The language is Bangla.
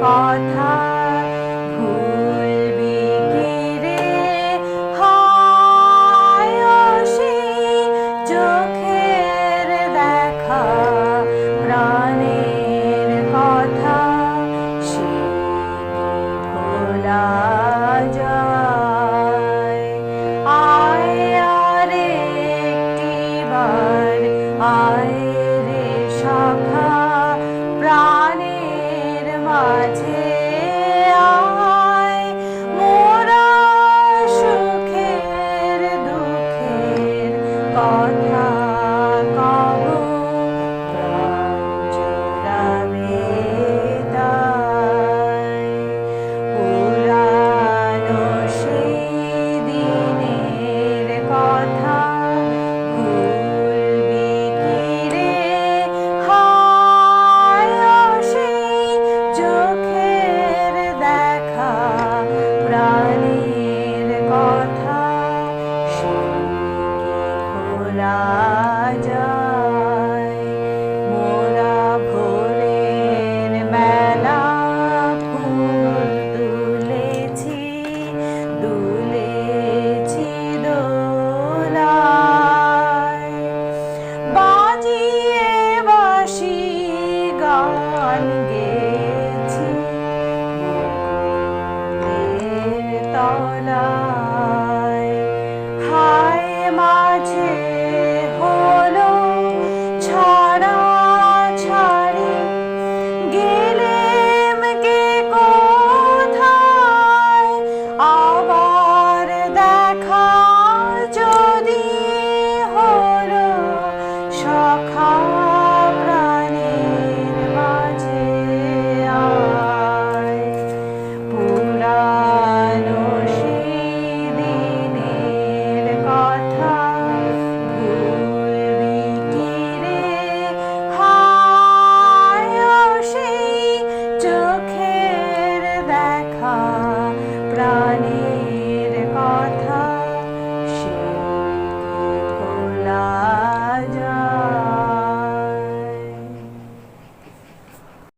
কথা আয় রে সখা প্রাণের মাঝে সাজিয়ে বাসি গান গেছি তলা